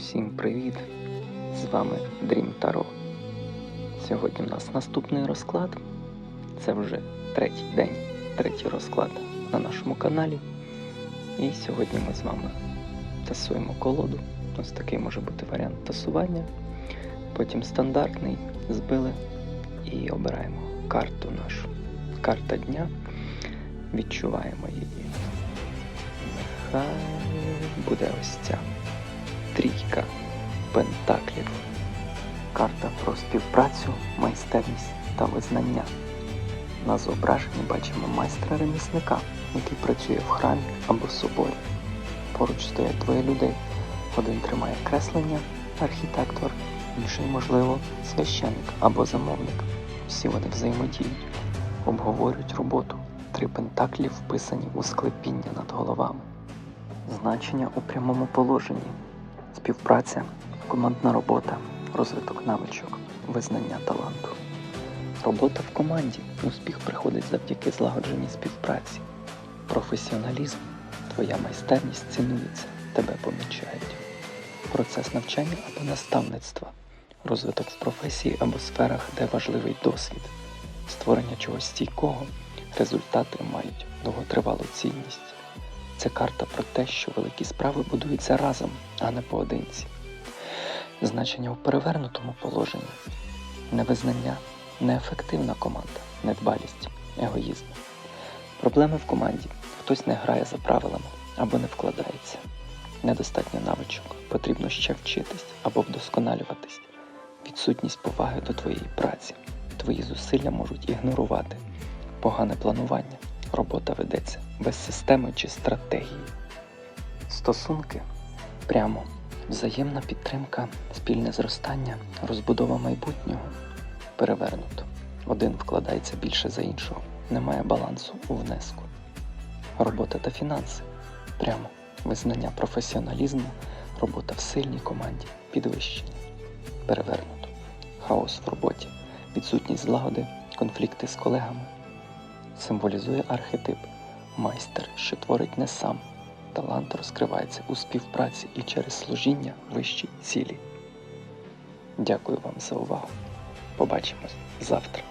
Всім привіт! З вами Dream Tarot. Сьогодні в нас наступний розклад. Це вже третій день, третій розклад на нашому каналі. І сьогодні ми з вами тасуємо колоду. Ось такий може бути варіант тасування. Потім стандартний збили і обираємо карту нашу. Карта дня. Відчуваємо її. Нехай буде ось ця пентаклів. Карта про співпрацю, майстерність та визнання. На зображенні бачимо майстра-ремісника, який працює в храмі або соборі. Поруч стоять двоє людей. Один тримає креслення, архітектор, інший, можливо, священник або замовник. Всі вони взаємодіють, обговорюють роботу. Три пентаклі вписані у склепіння над головами. Значення у прямому положенні співпраця, командна робота, розвиток навичок, визнання таланту. Робота в команді. Успіх приходить завдяки злагодженій співпраці. Професіоналізм, твоя майстерність цінується, тебе помічають. Процес навчання або наставництва, розвиток в професії або сферах, де важливий досвід, створення чогось стійкого, результати мають довготривалу цінність. Це карта про те, що великі справи будуються разом, а не поодинці. Значення у перевернутому положенні невизнання, неефективна команда, недбалість, егоїзм. Проблеми в команді. Хтось не грає за правилами або не вкладається. Недостатньо навичок, потрібно ще вчитись або вдосконалюватись. Відсутність поваги до твоєї праці. Твої зусилля можуть ігнорувати. Погане планування. Робота ведеться без системи чи стратегії. Стосунки прямо взаємна підтримка, спільне зростання, розбудова майбутнього перевернуто. Один вкладається більше за іншого, немає балансу у внеску. Робота та фінанси прямо визнання професіоналізму, робота в сильній команді, підвищення. Перевернуто. Хаос в роботі, відсутність злагоди, конфлікти з колегами. Символізує архетип майстер, що творить не сам. Талант розкривається у співпраці і через служіння вищій цілі. Дякую вам за увагу. Побачимось завтра.